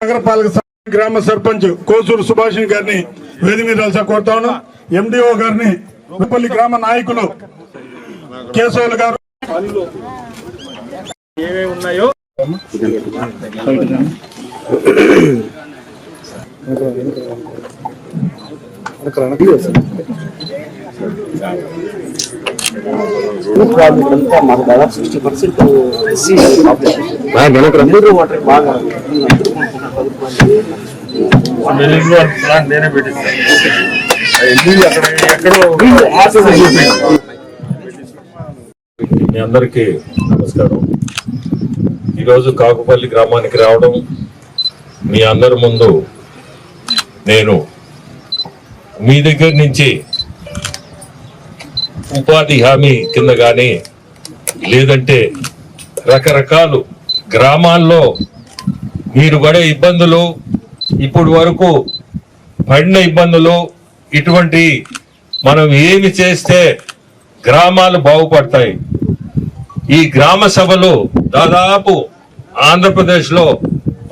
నగరపాలక గ్రామ సర్పంచ్ కోసూరు సుభాషిణి గారిని వేది మీద నిలస కోరుతాను ఎండిఓ గారిని విపల్లి గ్రామ నాయకులు కేశవులు గారు. ఏమేమి ఉన్నాయో? మాకు దాదాపు సిక్స్టీ పర్సెంట్ ఎస్సీ అందరూ బాగా నేనే మీ అందరికీ నమస్కారం. ఈరోజు కాకుపల్లి గ్రామానికి రావడం మీ అందరి ముందు నేను మీ దగ్గర నుంచి ఉపాధి హామీ కింద కానీ లేదంటే రకరకాలు గ్రామాల్లో మీరు పడే ఇబ్బందులు ఇప్పుడు వరకు పడిన ఇబ్బందులు ఇటువంటి మనం ఏమి చేస్తే గ్రామాలు బాగుపడతాయి. ఈ గ్రామ సభలు దాదాపు ఆంధ్రప్రదేశ్లో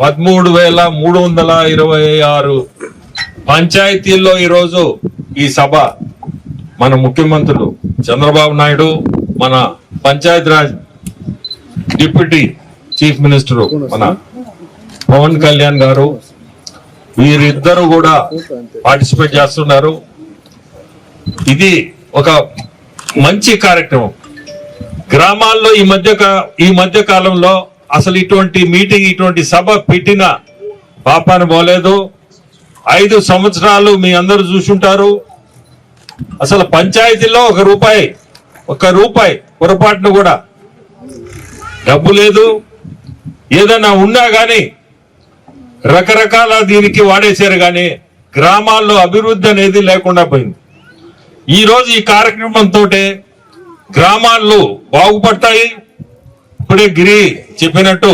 పదమూడు వేల మూడు వందల ఇరవై ఆరు పంచాయతీల్లో ఈరోజు ఈ సభ మన ముఖ్యమంత్రులు చంద్రబాబు నాయుడు మన పంచాయతీరాజ్ డిప్యూటీ చీఫ్ మినిస్టర్ మన పవన్ కళ్యాణ్ గారు వీరిద్దరూ కూడా పార్టిసిపేట్ చేస్తున్నారు. ఇది ఒక మంచి కార్యక్రమం. గ్రామాల్లో ఈ మధ్య ఈ మధ్య కాలంలో అసలు ఇటువంటి మీటింగ్ ఇటువంటి సభ పెట్టిన పాపాన పోలేదు. ఐదు సంవత్సరాలు మీ అందరూ చూసుంటారు. అసలు పంచాయతీలో ఒక రూపాయి ఒక రూపాయి పొరపాటును కూడా డబ్బు లేదు. ఏదైనా ఉన్నా కానీ రకరకాల దీనికి వాడేశారు కానీ గ్రామాల్లో అభివృద్ధి అనేది లేకుండా పోయింది. ఈరోజు ఈ కార్యక్రమంతో గ్రామాల్లో బాగుపడతాయి. ఇప్పుడే గిరి చెప్పినట్టు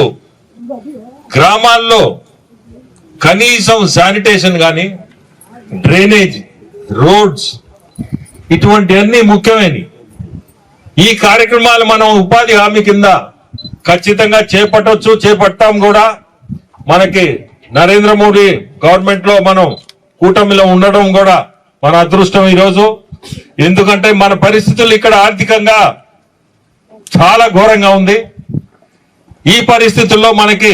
గ్రామాల్లో కనీసం శానిటేషన్ కానీ డ్రైనేజ్ రోడ్స్ ఇటువంటివన్నీ ముఖ్యమైనవి ఈ కార్యక్రమాలు మనం ఉపాధి హామీ కింద ఖచ్చితంగా చేపట్టవచ్చు చేపట్టాం కూడా. మనకి నరేంద్ర మోడీ గవర్నమెంట్లో మనం కూటమిలో ఉండడం కూడా మన అదృష్టం ఈరోజు. ఎందుకంటే మన పరిస్థితులు ఇక్కడ ఆర్థికంగా చాలా ఘోరంగా ఉంది. ఈ పరిస్థితుల్లో మనకి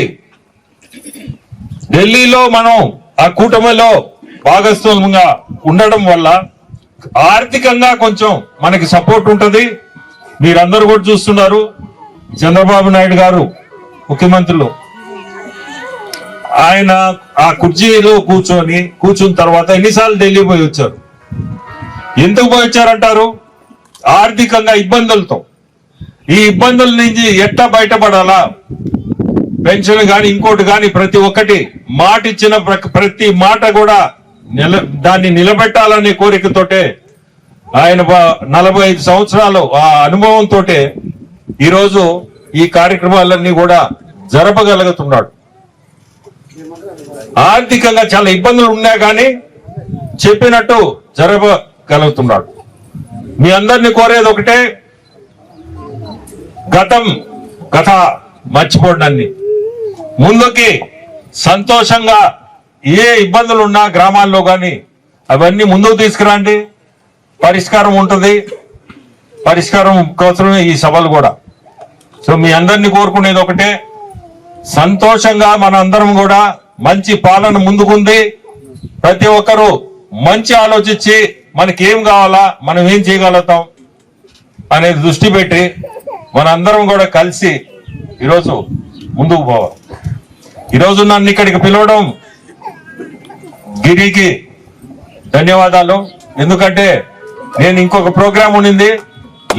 ఢిల్లీలో మనం ఆ కూటమిలో భాగస్వామ్యంగా ఉండడం వల్ల ఆర్థికంగా కొంచెం మనకి సపోర్ట్ ఉంటుంది. మీరందరూ కూడా చూస్తున్నారు. చంద్రబాబు నాయుడు గారు ముఖ్యమంత్రులు. ఆయన ఆ కుర్చీలో కూర్చొని కూర్చున్న తర్వాత ఎన్నిసార్లు ఢిల్లీ పోయి వచ్చారు? ఎందుకు పోయి వచ్చారంటారు? ఆర్థికంగా ఇబ్బందులతో. ఈ ఇబ్బందుల నుంచి ఎట్టా బయటపడాలా? పెన్షన్ కానీ ఇంకోటి కానీ ప్రతి ఒక్కటి మాట ఇచ్చిన ప్ర- ప్రతి మాట కూడా నిల దాన్ని నిలబెట్టాలనే కోరికతోటే ఆయన నలభై ఐదు సంవత్సరాలు ఆ అనుభవంతో ఈరోజు ఈ కార్యక్రమాలన్నీ కూడా జరపగలుగుతున్నాడు. ఆర్థికంగా చాలా ఇబ్బందులు ఉన్నా కానీ చెప్పినట్టు జరపగలుగుతున్నాడు. మీ అందరిని కోరేది ఒకటే గతం కథ మర్చిపోండి ముందుకి సంతోషంగా ఏ ఇబ్బందులు ఉన్నా గ్రామాల్లో కానీ అవన్నీ ముందుకు తీసుకురండి. పరిష్కారం ఉంటుంది. పరిష్కారం కోసమే ఈ సభలు కూడా. సో మీ అందరినీ కోరుకునేది ఒకటే. సంతోషంగా మన అందరం కూడా మంచి పాలన ముందుకుంది. ప్రతి ఒక్కరూ మంచి ఆలోచించి మనకి ఏం కావాలా మనం ఏం చేయగలుగుతాం అనేది దృష్టి పెట్టి మనందరం కూడా కలిసి ఈరోజు ముందుకు పోవాలి. ఈరోజు నన్ను ఇక్కడికి పిలవడం గిరికి ధన్యవాదాలు. ఎందుకంటే నేను ఇంకొక ప్రోగ్రాం ఉండింది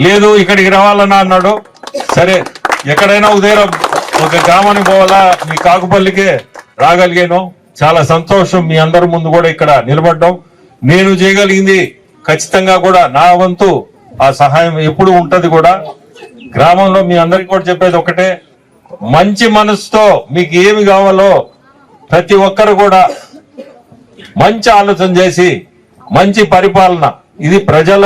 లేదు ఇక్కడికి రావాలన్నా అన్నాడు. సరే ఎక్కడైనా ఉదయం ఒక గ్రామానికి పోవాలా? మీ కాకుపల్లికే రాగలిగాను. చాలా సంతోషం మీ అందరి ముందు కూడా ఇక్కడ నిలబడ్డం. నేను చేయగలిగింది ఖచ్చితంగా కూడా నా వంతు ఆ సహాయం ఎప్పుడు ఉంటది కూడా. గ్రామంలో మీ అందరికి కూడా చెప్పేది ఒకటే మంచి మనసుతో మీకు ఏమి కావాలో ప్రతి ఒక్కరు కూడా మంచి ఆలోచన చేసి మంచి పరిపాలన. ఇది ప్రజల